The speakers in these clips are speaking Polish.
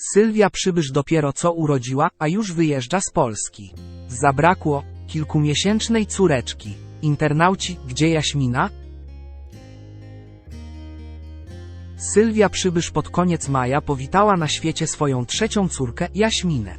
Sylwia Przybysz dopiero co urodziła, a już wyjeżdża z Polski. Zabrakło kilkumiesięcznej córeczki. Internauci, gdzie Jaśmina? Sylwia Przybysz pod koniec maja powitała na świecie swoją trzecią córkę, Jaśminę.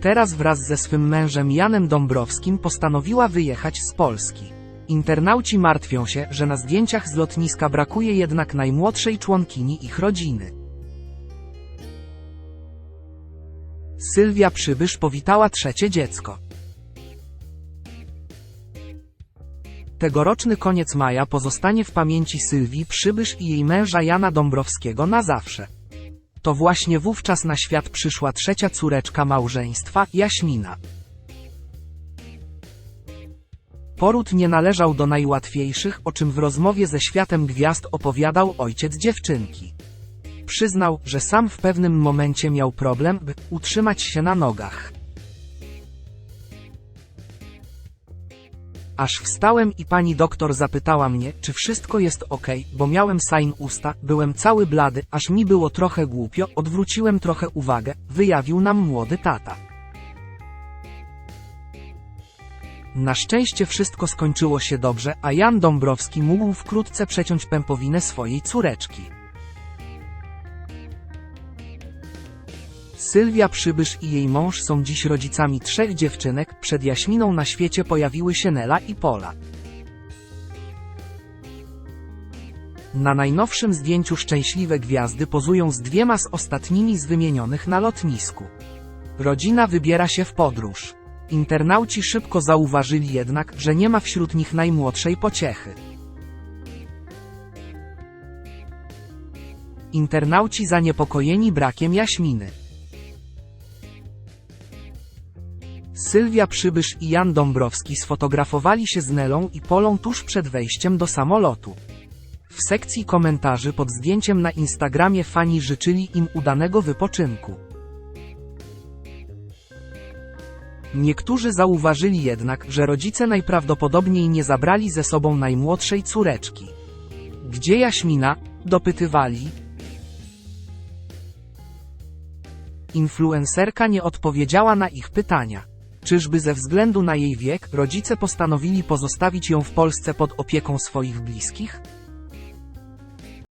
Teraz wraz ze swym mężem Janem Dąbrowskim postanowiła wyjechać z Polski. Internauci martwią się, że na zdjęciach z lotniska brakuje jednak najmłodszej członkini ich rodziny. Sylwia Przybysz powitała trzecie dziecko. Tegoroczny koniec maja pozostanie w pamięci Sylwii Przybysz i jej męża Jana Dąbrowskiego na zawsze. To właśnie wówczas na świat przyszła trzecia córeczka małżeństwa, Jaśmina. Poród nie należał do najłatwiejszych, o czym w rozmowie ze światem gwiazd opowiadał ojciec dziewczynki. Przyznał, że sam w pewnym momencie miał problem, by utrzymać się na nogach. Aż wstałem i pani doktor zapytała mnie, czy wszystko jest ok, bo miałem sign usta, byłem cały blady, aż mi było trochę głupio, odwróciłem trochę uwagę, wyjawił nam młody tata. Na szczęście wszystko skończyło się dobrze, a Jan Dąbrowski mógł wkrótce przeciąć pępowinę swojej córeczki. Sylwia Przybysz i jej mąż są dziś rodzicami trzech dziewczynek, przed Jaśminą na świecie pojawiły się Nela i Pola. Na najnowszym zdjęciu szczęśliwe gwiazdy pozują z dwiema z ostatnimi z wymienionych na lotnisku. Rodzina wybiera się w podróż. Internauci szybko zauważyli jednak, że nie ma wśród nich najmłodszej pociechy. Internauci zaniepokojeni brakiem Jaśminy. Sylwia Przybysz i Jan Dąbrowski sfotografowali się z Nelą i Polą tuż przed wejściem do samolotu. W sekcji komentarzy pod zdjęciem na Instagramie fani życzyli im udanego wypoczynku. Niektórzy zauważyli jednak, że rodzice najprawdopodobniej nie zabrali ze sobą najmłodszej córeczki. Gdzie Jaśmina? dopytywali. Influencerka nie odpowiedziała na ich pytania. Czyżby ze względu na jej wiek, rodzice postanowili pozostawić ją w Polsce pod opieką swoich bliskich?